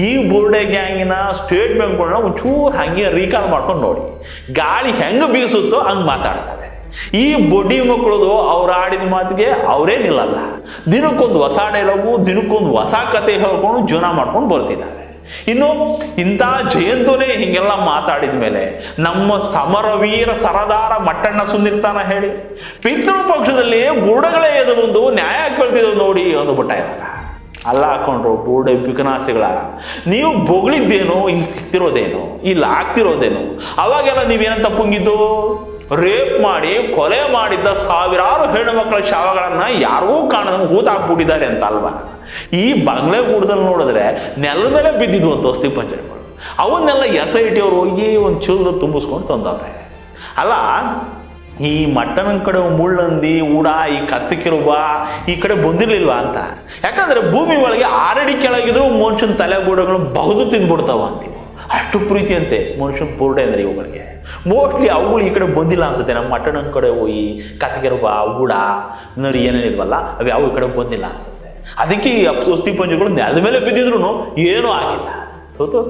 ಈ ಬೋರ್ಡೆ ಗ್ಯಾಂಗಿನ ಸ್ಟೇಟ್ ಬ್ಯಾಂಕ್ಗಳನ್ನ ಒಂಚೂರು ಹಂಗೆ ರೀಕಾಲ್ ಮಾಡ್ಕೊಂಡು ನೋಡಿ. ಗಾಳಿ ಹೆಂಗೆ ಬೀಸುತ್ತೋ ಹಂಗೆ ಮಾತಾಡ್ತಾರೆ. ಈ ಬೊಡ್ಡಿ ಮಕ್ಕಳದು ಅವ್ರ ಆಡಿದ ಮಾತಿಗೆ ಅವರೇ ನಿಲ್ಲಲ್ಲ. ದಿನಕ್ಕೊಂದು ಹೊಸ ಡೈಲಾಗು ದಿನಕ್ಕೊಂದು ಹೊಸ ಕತೆ ಹೇಳ್ಕೊಂಡು ಜೀವನ ಮಾಡ್ಕೊಂಡು ಬರ್ತಿದ್ದಾರೆ. ಇನ್ನು ಇಂಥ ಜಯಂತುನೇ ಹಿಂಗೆಲ್ಲ ಮಾತಾಡಿದ ಮೇಲೆ ನಮ್ಮ ಸಮರವೀರ ಸರದಾರ ಮಟ್ಟಣ್ಣ ಸುಂದಿರ್ತಾನ ಹೇಳಿ, ಪಿತೃ ಪಕ್ಷದಲ್ಲಿ ಬುರುಡಗಳೇ ಎದು ಬಂದು ನ್ಯಾಯ ಕೇಳ್ತಿದ್ರು ನೋಡಿ ಒಂದು ಬುಟ್ಟ ಇರಲ್ಲ. ಅಲ್ಲ ಹಾಕೊಂಡ್ರು ಬೋರ್ಡೆ ಬಿಕನಾಸಿಗಳ ನೀವು ಬೊಗಳಿದ್ದೇನೋ, ಇಲ್ಲಿ ಸಿಗ್ತಿರೋದೇನು ಇಲ್ಲಿ ಆಗ್ತಿರೋದೇನು, ಅವಾಗೆಲ್ಲ ನೀವೇನಂತ ಪುಂಗಿದ್ದು ರೇಪ್ ಮಾಡಿ, ಕೊಲೆ ಮಾಡಿದ್ದ ಸಾವಿರಾರು ಹೆಣ್ಣು ಮಕ್ಕಳ ಶವಗಳನ್ನ ಯಾರಿಗೂ ಕಾಣದಂಗೆ ಹೂತಾಕ್ಬಿಟ್ಟಿದ್ದಾರೆ ಅಂತ ಅಲ್ವಾ ಈ ಬಂಗ್ಲೆ ಗೂಡದಲ್ಲಿ ನೋಡಿದ್ರೆ ನೆಲದ ಮೇಲೆ ಬಿದ್ದಿದ್ವು ಅಂತ ಅಸ್ಥಿ ಪಂಚಾಯತ್ಗಳು ಅವನ್ನೆಲ್ಲ ಎಸ್ ಐ ಟಿ ಅವ್ರು ಹೋಗಿ ಒಂದು ಚೂಲದ ತುಂಬಿಸ್ಕೊಂಡು ತಂದವ್ರೆ. ಅಲ್ಲ ಈ ಮಟ್ಟನ ಕಡೆ ಮುಳ್ಳಂದಿ ಉಡ ಈ ಕತ್ತಿಕಿರುಬ ಈ ಕಡೆ ಬಂದಿರ್ಲಿಲ್ವಾ ಅಂತ. ಯಾಕಂದ್ರೆ ಭೂಮಿ ಒಳಗೆ ಆರಡಿ ಕೆಳಗಿದ್ರು ಮನುಷ್ಯನ ತಲೆಗೂಡಗಳು ಬಗದು ತಿಂದ್ಬಿಡ್ತಾವ ಅಂತೀವಿ ಅಷ್ಟು ಪ್ರೀತಿ ಅಂತೆ ಮನುಷ್ಯನ ಪೂರ್ಣೆ ಅಂದ್ರೆ ಇವುಗಳಿಗೆ. ಮೋಸ್ಟ್ಲಿ ಅವುಗಳು ಈ ಕಡೆ ಬಂದಿಲ್ಲ ಅನ್ಸುತ್ತೆ. ನಮ್ಮ ಮಟ್ಟನ ಕಡೆ ಹೋಗಿ ಕತ್ತಿಗೆರುಬ ಉಡ ನೋಡಿ ಏನೇನಿಲ್ವಲ್ಲ ಅವು ಯಾವ ಈ ಕಡೆ ಬಂದಿಲ್ಲ ಅನ್ಸುತ್ತೆ. ಅದಕ್ಕೆ ಈ ಅಪ್- ಪಂಜುಗಳು ನೆಲದ ಮೇಲೆ ಬಿದ್ದಿದ್ರು ಏನೂ ಆಗಿಲ್ಲ. ತೋ ತೋ